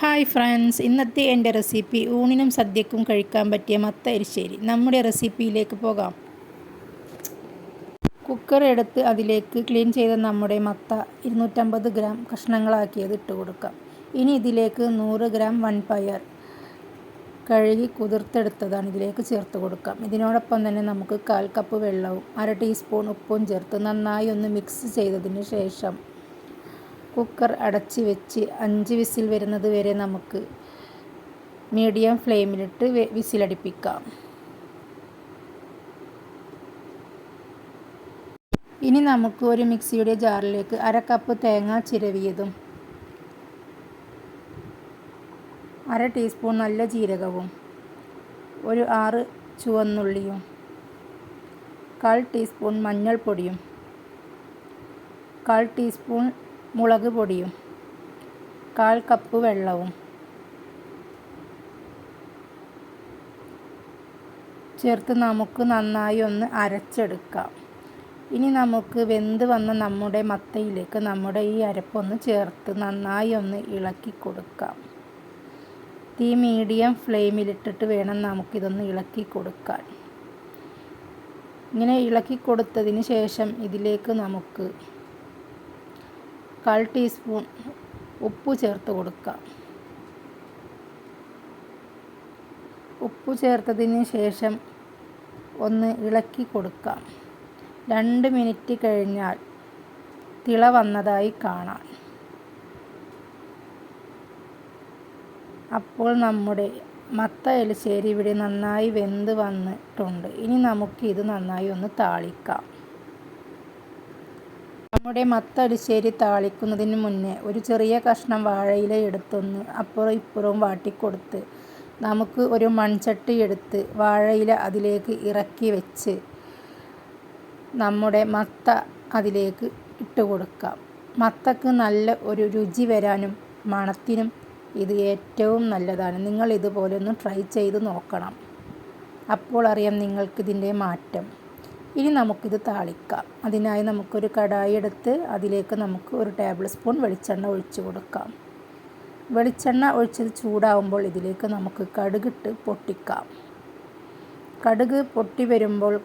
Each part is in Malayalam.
ഹായ് ഫ്രണ്ട്സ് ഇന്നത്തെ എന്റെ റെസിപ്പി ഊണിനും സദ്യക്കും കഴിക്കാൻ പറ്റിയ മത്ത എരിശ്ശേരി. നമ്മുടെ റെസിപ്പിയിലേക്ക് പോകാം. കുക്കർ എടുത്ത് അതിലേക്ക് ക്ലീൻ ചെയ്ത നമ്മുടെ മത്ത ഇരുന്നൂറ്റമ്പത് ഗ്രാം കഷ്ണങ്ങളാക്കിയത് ഇട്ട് കൊടുക്കാം. ഇനി ഇതിലേക്ക് നൂറ് ഗ്രാം വൺപയർ കഴുകി കുതിർത്തെടുത്തതാണ് ഇതിലേക്ക് ചേർത്ത് കൊടുക്കാം. ഇതിനോടൊപ്പം തന്നെ നമുക്ക് കാൽ കപ്പ് വെള്ളവും അര ടീസ്പൂൺ ഉപ്പും ചേർത്ത് നന്നായി ഒന്ന് മിക്സ് ചെയ്തതിന് ശേഷം കുക്കർ അടച്ച് വെച്ച് അഞ്ച് വിസിൽ വരുന്നത് വരെ നമുക്ക് മീഡിയം ഫ്ലെയിമിലിട്ട് വിസിലടിപ്പിക്കാം. ഇനി നമുക്ക് ഒരു മിക്സിയുടെ ജാറിലേക്ക് അര കപ്പ് തേങ്ങ ചിരവിയതും അര ടീസ്പൂൺ നല്ല ജീരകവും ഒരു ആറ് ചുവന്നുള്ളിയും കാൽ ടീസ്പൂൺ മഞ്ഞൾപ്പൊടിയും കാൽ ടീസ്പൂൺ മുളക് പൊടിയും കാൽ കപ്പ് വെള്ളവും ചേർത്ത് നമുക്ക് നന്നായി ഒന്ന് അരച്ചെടുക്കാം. ഇനി നമുക്ക് വെന്ത് വന്ന നമ്മുടെ മത്തയിലേക്ക് നമ്മുടെ ഈ അരപ്പൊന്ന് ചേർത്ത് നന്നായി ഒന്ന് ഇളക്കി കൊടുക്കാം. തീ മീഡിയം ഫ്ലെയിമിലിട്ടിട്ട് വേണം നമുക്കിതൊന്ന് ഇളക്കി കൊടുക്കാൻ. ഇങ്ങനെ ഇളക്കി കൊടുത്തതിന് ശേഷം ഇതിലേക്ക് നമുക്ക് കാൽ ടീസ്പൂൺ ഉപ്പ് ചേർത്ത് കൊടുക്കുക. ഉപ്പ് ചേർത്തതിന് ശേഷം ഒന്ന് ഇളക്കി കൊടുക്കാം രണ്ട് മിനിറ്റ് കഴിഞ്ഞാൽ തിള വന്നതായി കാണാം. അപ്പോൾ നമ്മുടെ മത്ത എലിശ്ശേരി ഇവിടെ നന്നായി വെന്ത് വന്നിട്ടുണ്ട്. ഇനി നമുക്കിത് നന്നായി ഒന്ന് താളിക്കാം. നമ്മുടെ മത്തടിശ്ശേരി താളിക്കുന്നതിന് മുന്നേ ഒരു ചെറിയ കഷ്ണം വാഴയില എടുത്തൊന്ന് അപ്പുറം ഇപ്പുറവും വാട്ടിക്കൊടുത്ത് നമുക്ക് ഒരു മൺചട്ടി എടുത്ത് വാഴയില അതിലേക്ക് ഇറക്കി വെച്ച് നമ്മുടെ മത്ത അതിലേക്ക് ഇട്ട് കൊടുക്കാം. മത്തക്ക് നല്ല ഒരു രുചി വരാനും മണത്തിനും ഇത് ഏറ്റവും നല്ലതാണ്. നിങ്ങൾ ഇതുപോലെ ഒന്ന് ട്രൈ ചെയ്ത് നോക്കണം. അപ്പോൾ അറിയാം നിങ്ങൾക്കിതിന്റെ മാറ്റം. ഇനി നമുക്കിത് താളിക്കാം. അതിനായി നമുക്കൊരു കടായി എടുത്ത് അതിലേക്ക് നമുക്ക് ഒരു ടേബിൾ സ്പൂൺ വെളിച്ചെണ്ണ ഒഴിച്ചു കൊടുക്കാം. വെളിച്ചെണ്ണ ഒഴിച്ചത് ചൂടാവുമ്പോൾ ഇതിലേക്ക് നമുക്ക് കടുകിട്ട് പൊട്ടിക്കാം. കടുക് പൊട്ടി വരുമ്പോൾ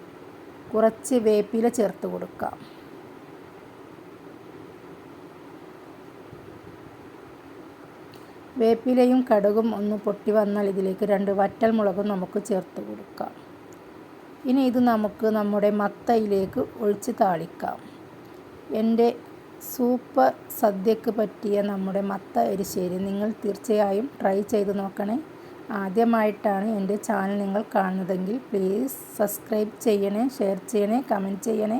കുറച്ച് വേപ്പില ചേർത്ത് കൊടുക്കാം. വേപ്പിലയും കടുകും ഒന്ന് പൊട്ടി വന്നാൽ ഇതിലേക്ക് രണ്ട് വറ്റൽ മുളകും നമുക്ക് ചേർത്ത് കൊടുക്കാം. ഇനി ഇത് നമുക്ക് നമ്മുടെ മത്തയിലേക്ക് ഒഴിച്ച് താളിക്കാം. എന്റെ സൂപ്പർ സദ്യക്ക് പറ്റിയ നമ്മുടെ മത്ത എരിശ്ശേരി നിങ്ങൾ തീർച്ചയായും ട്രൈ ചെയ്ത് നോക്കണേ. ആദ്യമായിട്ടാണ് എന്റെ ചാനൽ നിങ്ങൾ കാണുന്നതെങ്കിൽ പ്ലീസ് സബ്സ്ക്രൈബ് ചെയ്യണേ ഷെയർ ചെയ്യണേ കമന്റ് ചെയ്യണേ.